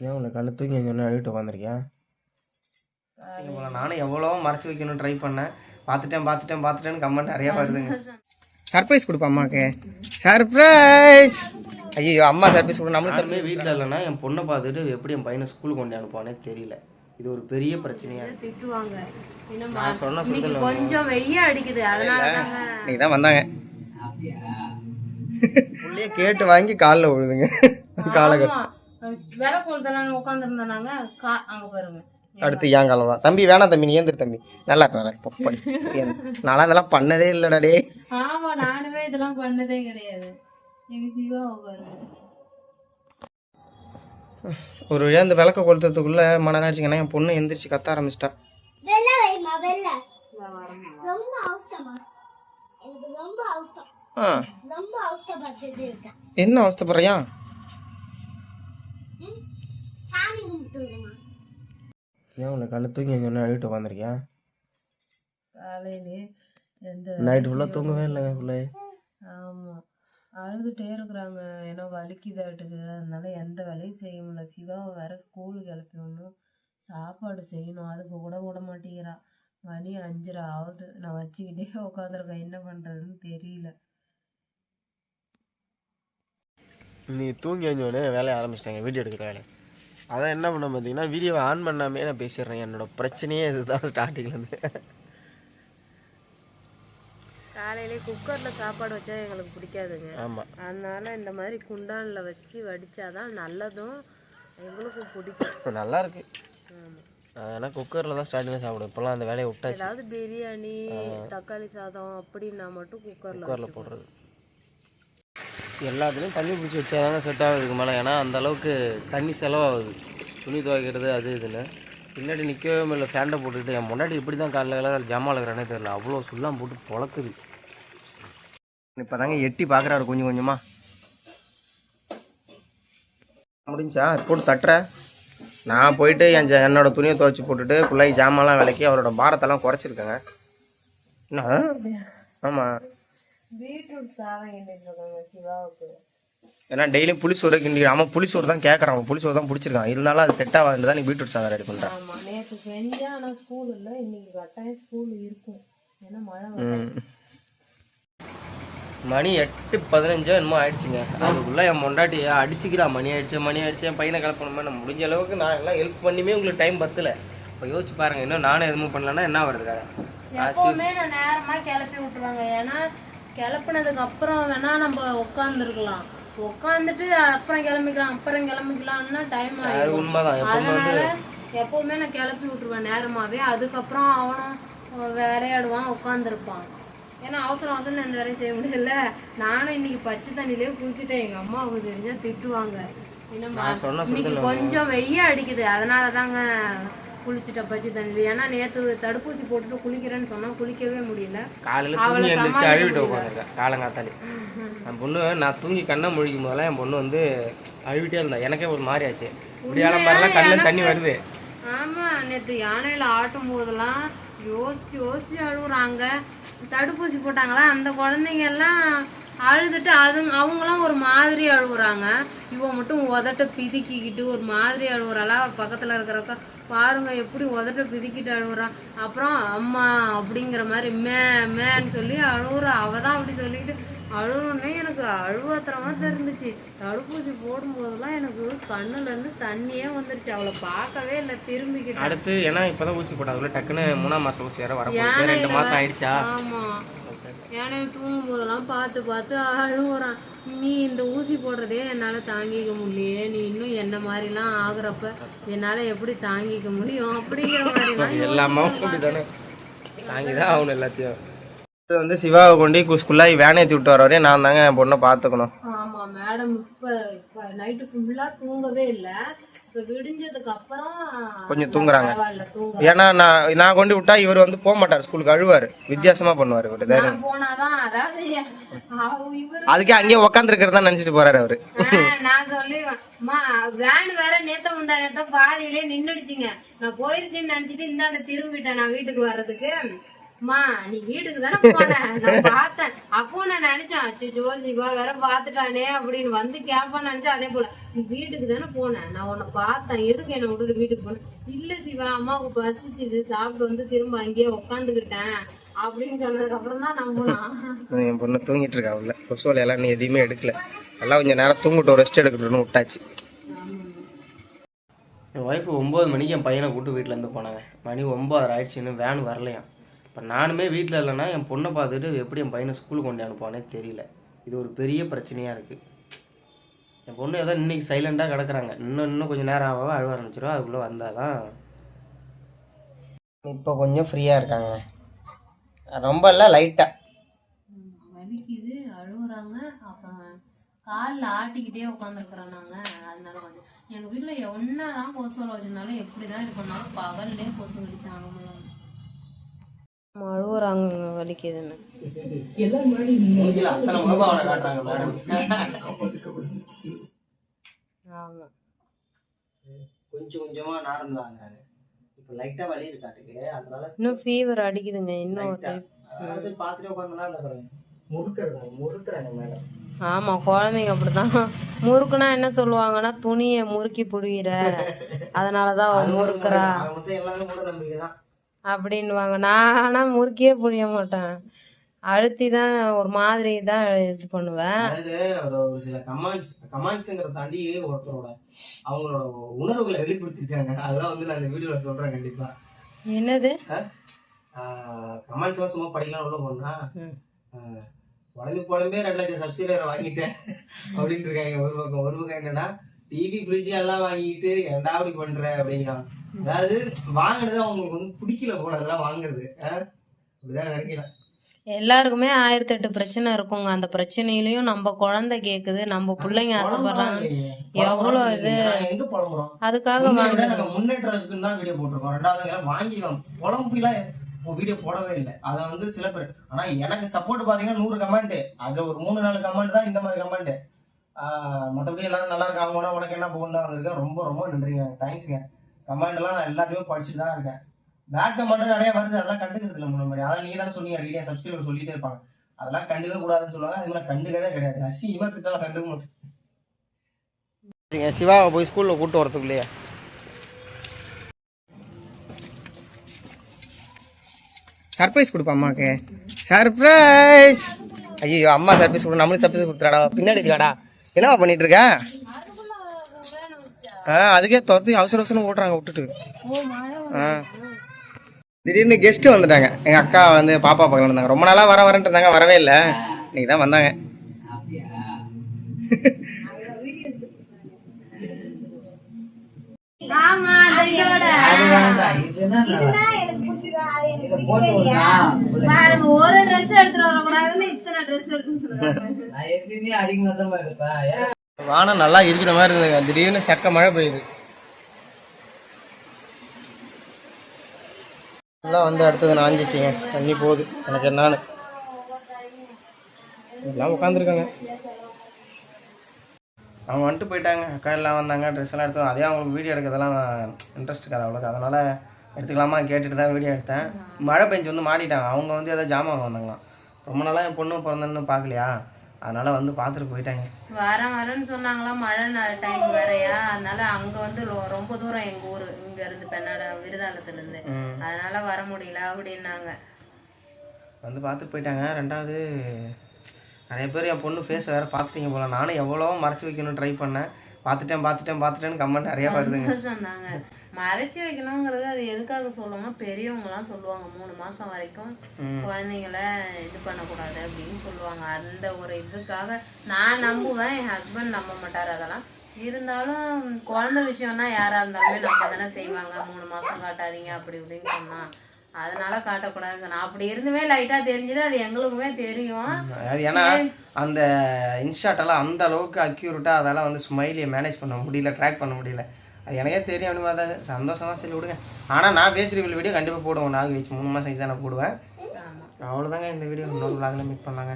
ஏன் உன்னை கண்ணு தூங்கி சொன்ன அழுகிட்டு உட்காந்துருக்கியா நானும் எவ்வளோ மறைச்சு வைக்கணும் ட்ரை பண்ணேன். பார்த்துட்டேன் பார்த்துட்டேன் பார்த்துட்டேன்னு கமெண்ட் நிறையா வருதுங்க. சர்ப்ரைஸ் கொடுப்பா அம்மாக்கு. சர்ப்ரைஸ் ஐயோ அம்மா சர்ப்ரைஸ் கொடு நம்மளும் சர்ப்ரைஸ் வீட்டில் இல்லைன்னா என் பொண்ணை பார்த்துட்டு எப்படி என் பையனை ஸ்கூலுக்கு கொண்டு அனுப்புவானே தெரியல. இது ஒரு பெரிய பிரச்சனையா திட்டுவாங்க. நான் சொன்ன இன்னைக்கு கொஞ்சம் வெய்ய அடிக்குது அதனால தாங்க. தான் வந்தாங்க. புள்ளைய கேட்டு வாங்கி காலில் விழுதுங்க. காலை ஆமா விலை கொளுத்தலான்னு உட்காந்துருந்தாங்க கா அங்க பாருங்க. அடுத்து ஏன் காலம் வா. தம்பி வேணாம் தம்பி நீ ஏந்திரு தம்பி. நல்லா இருக்கு நல்லா இருக்கு. போ, படி ஏந்து. நான்லாம் இதெல்லாம் பண்ணதே இல்லைடா டே ஆமா நானுமே இதெல்லாம் பண்ணதே கிடையாது. எங்க சிவா பாருங்க. ஒரு வழியா இந்த விளக்க கொளுத்துறதுக்குள்ள மன காட்சிங்கன்னா என் பொண்ணு எந்திரிச்சு கத்த ஆரம்பிச்சிட்டா. வெள்ளை வைமா ஏன் உன்னை கண்ணு தூங்கி சொன்ன அழுகிட்டு உட்காந்துருக்கியா காலையிலே எந்த நைட்டு ஃபுல்லாக தூங்கவே இல்லைங்க பிள்ளை. ஆமா. அழுதுட்டே இருக்கிறாங்க. ஏன்னா வலிக்குதாட்டுக்கு. அதனால எந்த வேலையும் செய்ய முடியல. சிவாவை வேற ஸ்கூலுக்கு கிளப்பி விடணும். சாப்பாடு செய்யணும். அதுக்கு கூட விட மாட்டேங்கிறா. மணி அஞ்சரை ஆகுது. நான் வச்சுக்கிட்டே உட்காந்துருக்கேன் என்ன பண்றதுன்னு தெரியல. நீ தூங்கி எழுந்தோடனே வேலையை ஆரம்பிச்சிட்டாங்க. வீடியோ எடுக்கிற வேலை அதான் என்ன பண்ண பார்த்தீங்கன்னா வீடியோவை ஆன் பண்ணாமே நான் பேசிடுறேன். என்னோட பிரச்சனையே இதுதான் ஸ்டார்டிங்லேருந்து காலையிலே குக்கர்ல சாப்பாடு வச்சா எங்களுக்கு பிடிக்காதுங்க. ஆமாம் அதனால இந்த மாதிரி குண்டான்ல வச்சு வடிச்சாதான் நல்லதும் எங்களுக்கும் பிடிக்கும். நல்லா இருக்கு. ஏன்னா குக்கரில் தான் ஸ்டார்டிங் சாப்பிடுவோம் இப்போலாம் அந்த வேலையை விட்டாச்சு. ஏதாவது பிரியாணி தக்காளி சாதம் அப்படின்னா மட்டும் குக்கர்ல குக்கரில் போடுறது. எல்லாத்துலேயும் தண்ணி பிடிச்சி வச்சா தாங்க செட் ஆகுதுக்கு மேலே. ஏன்னா அந்த அளவுக்கு தண்ணி செலவாகுது. துணி துவைக்கிறது அது இதுன்னு. பின்னாடி நிற்கவே இல்லை ஃபேண்டை போட்டுக்கிட்டு என் முன்னாடி இப்படி தான் காலைல காலையில் ஜாமான் இருக்கிறானே தெரியல. அவ்வளோ சுல்லாம் போட்டு பொழக்குது. இப்போ தாங்க எட்டி பார்க்குறாரு கொஞ்சம் கொஞ்சமாக முடிஞ்சா போட்டு தட்டுற. நான் போயிட்டு என் என்னோடய என்னோட துணியை துவைச்சி போட்டுட்டு பிள்ளை ஜாமான்லாம் விளக்கி அவரோட பாரத்தெல்லாம் குறைச்சிருக்கேங்க. என்ன? ஆமாம் பீட்ரூட் சாதம் கிண்டிட்டு சிவாவுக்கு. ஏன்னா டெய்லியும் புளிசோறு கிண்டி அவன் புளிசோறு தான் கேட்குறான் அவன் புளிசோறு தான் பிடிச்சிருக்கான். இருந்தாலும் அது செட் ஆகாதுன்னு தான் நீ பீட்ரூட் சாதம் ரெடி பண்ணுறான் ஆமா நேத்து செஞ்சா ஆனா ஸ்கூல் இல்ல. இன்னைக்கு கட்டாயம் ஸ்கூல் இருக்கும். ஏன்னா மழை. மணி எட்டு பதினஞ்சோ என்னமோ ஆயிடுச்சுங்க. அதுக்குள்ளே என் பொண்டாட்டி அடிச்சுக்கிறான் மணி ஆயிடுச்சு மணி ஆயிடுச்சு. என் பையனை கிளப்பணுமே நான் முடிஞ்ச அளவுக்கு நான் எல்லாம் ஹெல்ப் பண்ணியுமே உங்களுக்கு டைம் பத்தல. இப்போ யோசிச்சு பாருங்க. இன்னும் நானும் எதுவும் பண்ணலன்னா என்ன வருது எப்பவுமே நான் நேரமா கிளப்பி விட்டுருவாங்க. ஏன்னா கிளப்புனதுக்கு அப்புறம் வேணா நம்ம உட்காந்துருக்கலாம் உட்காந்துட்டு அப்புறம் கிளம்பிக்கலாம் அப்புறம் கிளம்பிக்கலாம்னா டைம் உண்மைதான். எப்பவுமே அதனால எப்பவுமே நான் கிளப்பி விட்டுருவேன் நேரமாவே. அதுக்கப்புறம் அவனும் விளையாடுவான் உட்காந்துருப்பான் ஏன்னா அவசரம் அவசரம் எந்த வேலையும் செய்ய முடியல. நானும் இன்னைக்கு பச்சை தண்ணியிலே குளிச்சுட்டேன். எங்க அம்மா அவங்க தெரிஞ்சா திட்டுவாங்க. நான் சொன்ன இன்னைக்கு கொஞ்சம் வெய்ய அடிக்குது. அதனால தாங்க குளிச்சுட்டேன் பச்சை தண்ணியில. ஏன்னா நேத்து தடுப்பூசி போட்டுட்டு குளிக்கிறேன்னு சொன்னா குளிக்கவே முடியல. காலையில் தூங்கி எழுந்திரிச்சு அழுவிட்டு உட்காந்துருக்கேன் காலங்காத்தாலே. என் பொண்ணு நான் தூங்கி கண்ணை முழிக்கும் போதெல்லாம் என் பொண்ணு வந்து அழுவிட்டே இருந்தா. எனக்கே ஒரு மாதிரி ஆச்சு இப்படியான மாதிரிலாம் கண்ணில் தண்ணி வருது. ஆமா நேத்து யானையில ஆட்டும் போதெல்லாம் யோசிச்சு யோசிச்சு அழுகுறாங்க தடுப்பூசி போட்டாங்களா? அந்த குழந்தைங்க எல்லாம் அழுதுட்டு அதுங்க அவங்களாம் ஒரு மாதிரி அழுகுறாங்க இவ மட்டும் உதட்ட பிதுக்கிக்கிட்டு ஒரு மாதிரி அழுகுறாளா பக்கத்துல இருக்கிறக்க பாருங்க எப்படி உதட்ட பிதுக்கிட்டு அழுகுறா அப்புறம் அம்மா அப்படிங்கிற மாதிரி மே மேன்னு சொல்லி அழுகுறா அவ தான் அப்படி சொல்லிக்கிட்டு அழுகணுன்னே எனக்கு அழுவாத்திரமா தெரிஞ்சிச்சு. தடுப்பூசி போடும்போதெல்லாம் எனக்கு கண்ணுல இருந்து தண்ணியே வந்துருச்சு. அவளை பார்க்கவே இல்லை திரும்பிக்கிட்டு. அடுத்து ஏன்னா இப்பதான் ஊசி போட்டாங்க. டக்குன்னு மூணாம் மாசம் ஊசி வேற வரப்போகுது. ரெண்டு மாசம் ஆயிடுச்சா? ஆமா. யானையில் தூங்கும் போதெல்லாம் பார்த்து பார்த்து அழுகுறான் நீ இந்த ஊசி போடுறதே என்னால தாங்கிக்க முடியலையே. நீ இன்னும் என்ன மாதிரிலாம் ஆகுறப்ப என்னால எப்படி தாங்கிக்க முடியும் அப்படிங்கிற மாதிரிலாம் எல்லாமே அப்படிதானே தாங்கி தான் ஆகணும் எல்லாத்தையும். இது வந்து சிவாவை கொண்டு ஸ்கூல்லாக வேன் ஏற்றி விட்டு வர வரையும் நான் தாங்க என் பொண்ணை பார்த்துக்கணும். ஆமா மேடம் இப்ப இப்ப நைட்டு ஃபுல்லா தூங்கவே இல்ல. விடிஞ்சதுக்கு அப்புறம் கொஞ்சம் தூங்குறாங்க. ஏன்னா நான் நான் கொண்டு விட்டா இவர் வந்து போக மாட்டார் ஸ்கூலுக்கு அழுவார். வித்தியாசமா பண்ணுவார் இவர் போனாதான் அதாவது இவரு அதுக்கே அங்கேயே உட்காந்துருக்கிறதா நினைச்சிட்டு போறாரு அவரு. நான் சொல்லிடுவேன். வேன் வேற நேத்த முந்தா நேத்த பாதியிலே நின்னுடுச்சுங்க. நான் போயிருச்சுன்னு நினைச்சிட்டு இந்தாண்ட திரும்பிட்டேன் நான் வீட்டுக்கு வர்றதுக்கு. அம்மா நீ வீட்டுக்கு தானே போன? நான் பார்த்தேன். அப்போ நான் நினைச்சேன் அச்சோ சிவா வேற பாத்துட்டானே அப்படின்னு வந்து கேட்பான்னு நினைச்சேன் அதே போல. நீ வீட்டுக்கு தானே போனேன் நான் உன்னை பார்த்தேன். எதுக்கு என்ன விட்டுட்டு வீட்டுக்கு போனேன் இல்ல சிவா அம்மாவுக்கு பசிச்சுது. சாப்பிட்டு வந்து திரும்ப அங்கேயே உட்காந்துக்கிட்டேன் அப்படின்னு சொன்னதுக்கு அப்புறம் தான் நம்பினான் என் பொண்ணு தூங்கிட்டு இருக்கா உள்ள கொசு வலையெல்லாம் நீ எதையுமே எடுக்கல. நல்லா கொஞ்சம் நேரம் தூங்கட்டும் ரெஸ்ட் எடுக்கட்டும்னு விட்டாச்சு. என் ஒய்ஃபு ஒம்பது மணிக்கு என் பையனை கூட்டு வீட்டிலேருந்து போனாங்க. மணி ஒம்பது ஆயிடுச்சு இன்னும் வேன் வரலையாம். இப்போ நானுமே வீட்டில் இல்லைன்னா என் பொண்ணை பார்த்துட்டு எப்படி என் பையனை ஸ்கூலுக்கு கொண்டு அனுப்புவானே தெரியல. இது ஒரு பெரிய பிரச்சனையாக இருக்குது என் பொண்ணு ஏதோ இன்னைக்கு சைலண்டாக கிடக்குறாங்க. இன்னும் இன்னும் கொஞ்சம் நேரம் ஆக அழுவ ஆரம்பிச்சிடும் அதுக்குள்ளே வந்தால் தான் இப்போ கொஞ்சம் ஃப்ரீயாக இருக்காங்க. ரொம்ப இல்லை லைட்டாக வலிக்குது அழுகுறாங்க அப்புறம் காலில் ஆட்டிக்கிட்டே உட்காந்துருக்குறோம் நாங்கள் அதனால கொஞ்சம் எங்கள் வீட்டில் என்னதான் கொசு வர வச்சிருந்தாலும் எப்படி தான் இது பண்ணாலும் பகல்லே கொசு வலித்தாங்க முடியல அழுகுறாங்க வலிக்குதுன்னு. ஆமாம் கொஞ்சம் கொஞ்சமாக நார்மல் ஆகுறாங்க இப்போ லைட்டாக வலி இருக்காட்டுக்கு. அதனால இன்னும் ஃபீவர் அடிக்குதுங்க இன்னும் பார்த்துட்டு உட்காந்துனா அந்த பாருங்க. முறுக்கிறது முறுக்குறாங்க மேடம். ஆமாம் குழந்தைங்க அப்படிதான் முறுக்குனா என்ன சொல்லுவாங்கன்னா துணியை முறுக்கி புழியிற. அதனால தான் முறுக்குறா. எல்லாரும் கூட நம்பிக்கை தான் அப்படின்னுவாங்க. நான் ஆனால் முறுக்கியே புழிய மாட்டேன். அழுத்தி தான் ஒரு மாதிரி தான் இது பண்ணுவேன். அதாவது ஒரு சில கமெண்ட்ஸ் தாண்டி ஒருத்தரோட அவங்களோட உணர்வுகளை வெளிப்படுத்திருக்காங்க அதெல்லாம் வந்து நான் இந்த வீடியோவில் சொல்கிறேன் கண்டிப்பாக என்னது? கமெண்ட்ஸ்லாம் சும்மா படிக்கலாம் உள்ள போனா. உடம்பு புலம்பே ரெண்டு லட்சம் சப்சிடர் வாங்கிட்டேன் அப்படின்ட்டு இருக்காங்க. ஒரு பக்கம் ஒரு பக்கம் என்னன்னா டிவி ஃப்ரிட்ஜ் எல்லாம் வாங்கிட்டு ஏன்டா அப்படி பண்ற அப்படிங்கிறான். அதாவது வாங்குறது அவங்களுக்கு வந்து பிடிக்கல போல அதெல்லாம் வாங்குறது? அப்படிதான் நினைக்கிறேன். எல்லாருக்குமே ஆயிரத்தி எட்டு பிரச்சனை இருக்குங்க. அந்த பிரச்சனையிலயும் நம்ம குழந்தை கேக்குது நம்ம பிள்ளைங்க ஆசைப்படுறாங்க. எவ்வளோ இது? அதுக்காக முன்னை வாங்க விட நாங்க முன்னேற்றத்துக்குன்னு தான் வீடியோ போட்டிருக்கோம். ரெண்டாவது வாங்கிக்கலாம். புலம்பிலாம் வீடியோ போடவே இல்லை. அதை வந்து சில பேர் ஆனா எனக்கு சப்போர்ட் பாத்தீங்கன்னா நூறு கமெண்ட் அதுல ஒரு மூணு நாலு கமெண்ட் தான் இந்த மாதிரி கமெண்ட் மற்றபடி எல்லாரும் நல்லா இருக்காங்க. உனக்கு என்ன போகணும் தான் வந்திருக்கேன் ரொம்ப ரொம்ப நன்றிங்க. தேங்க்ஸுங்க கமெண்ட் நான் எல்லாத்தையுமே படிச்சுட்டு தான் இருக்கேன். பேக் கமெண்ட் நிறைய வருது அதெல்லாம் கண்டுக்கிறது இல்லை முன்னாடி. அதான் நீ தான் சொன்னீங்க ரெடியா சப்ஸ்கிரைபர் சொல்லிட்டே இருப்பாங்க. அதெல்லாம் கண்டுக்க கூடாதுன்னு சொல்லுவாங்க. அது மாதிரி கண்டுக்கவே கிடையாது. அசி இமத்துக்கெல்லாம் கண்டுக்க மாட்டேன் சிவாவை போய் ஸ்கூலில் கூப்பிட்டு வரதுக்குள்ளேயே சர்ப்ரைஸ் கொடுப்பா அம்மாவுக்கு. சர்ப்ரைஸ் ஐயோ அம்மா சர்ப்ரைஸ் கொடு நம்மளும் சர்ப்ரைஸ் கொடுத்துறாடா. பின்னாடி இருக்காடா. என்னவா பண்ணிட்டு இருக்க? ஆ அதுக்கே துரத்தி அவசர அவசரம் ஓட்டுறாங்க விட்டுட்டு. ஆ. திடீர்னு கெஸ்ட்டு வந்துட்டாங்க. எங்கள் அக்கா வந்து பாப்பா பார்க்க வந்தாங்க ரொம்ப நாளாக வர வரேன்ட்டு இருந்தாங்க வரவே இல்லை. இன்னைக்கு தான் வந்தாங்க. ஒரு ட்ரெஸ் எடுத்துட்டு வரக்கூடாதுன்னு இத்தனை ட்ரெஸ் எடுத்துட்டு வானம் நல்லா இருக்கிற மாதிரி இருந்ததுங்க. திடீர்னு சக்க மழை பெய்யுது. நல்லா வந்து அடுத்தது நாஞ்சிச்சிங்க தண்ணி போகுது. எனக்கு என்னான்னு. எல்லாம் உட்காந்துருக்காங்க. அவங்க வந்துட்டு போயிட்டாங்க. அக்கா எல்லாம் வந்தாங்க. ட்ரெஸ் எல்லாம் எடுத்தோம் அதே அவங்களுக்கு வீடியோ எடுக்கிறதெல்லாம் இன்ட்ரெஸ்ட் இருக்காது அவ்வளோக்கு அதனால் எடுத்துக்கலாமா கேட்டுட்டு தான் வீடியோ எடுத்தேன். மழை பெஞ்சு வந்து மாட்டிட்டாங்க. அவங்க வந்து ஏதோ ஜாமான் வந்தாங்களாம். ரொம்ப நாளாக என் பொண்ணு பிறந்தன்னு பார்க்கலையா? அதனால் வந்து பார்த்துட்டு போயிட்டாங்க. வரேன் வரேன்னு சொன்னாங்களா மழை டைம் வேறயா? அதனால அங்க வந்து ரொம்ப தூரம் எங்க ஊரு இங்க இருந்து பெண்ணாட விருதாலத்துல இருந்து. அதனால வர முடியல அப்படின்னாங்க. வந்து பார்த்துட்டு போயிட்டாங்க. ரெண்டாவது நிறைய பேர் என் பொண்ணு ஃபேஸ் வேறு பார்த்துட்டீங்க போல. நானும் எவ்வளவோ மறைச்சி வைக்கணும்னு ட்ரை பண்ணேன். பார்த்துட்டேன் பார்த்துட்டேன் பார்த்துட்டேன்னு கமெண்ட் நிறையா வருதுங்க. சொன்னாங்க. மறைச்சு வைக்கணுங்கிறது அது எதுக்காக சொல்லுவாங்க பெரியவங்க எல்லாம் சொல்லுவாங்க மூணு மாசம் வரைக்கும் குழந்தைங்கள இது பண்ணக்கூடாது அப்படின்னு சொல்லுவாங்க. அந்த ஒரு இதுக்காக நான் நம்புவேன் என் ஹஸ்பண்ட் நம்ப மாட்டார் அதெல்லாம். இருந்தாலும் குழந்தை விஷயம்னா யாரா இருந்தாலுமே நம்ம தானே செய்வாங்க. மூணு மாசம் காட்டாதீங்க அப்படி இப்படின்னு சொன்னா. அதனால காட்டக்கூடாதுன்னு சொன்னா. அப்படி இருந்துமே லைட்டா தெரிஞ்சது அது எங்களுக்குமே தெரியும். ஏன்னா அந்த இன்ஸ்டாட்டெல்லாம் அந்த அளவுக்கு அக்யூரேட்டாக அதெல்லாம் வந்து ஸ்மைலியை மேனேஜ் பண்ண முடியல ட்ராக் பண்ண முடியல. அது எனக்கே தெரியும் அப்படி சந்தோஷம் தான் சரி விடுங்க. ஆனால் நான் பேசுகிற வீடியோ கண்டிப்பாக போடுவேன் நாகு வச்சு மூணு மாதம் தான் நான் போடுவேன். அவ்வளோதாங்க இந்த வீடியோ இன்னொரு vlogல மீட் பண்ணலாங்க.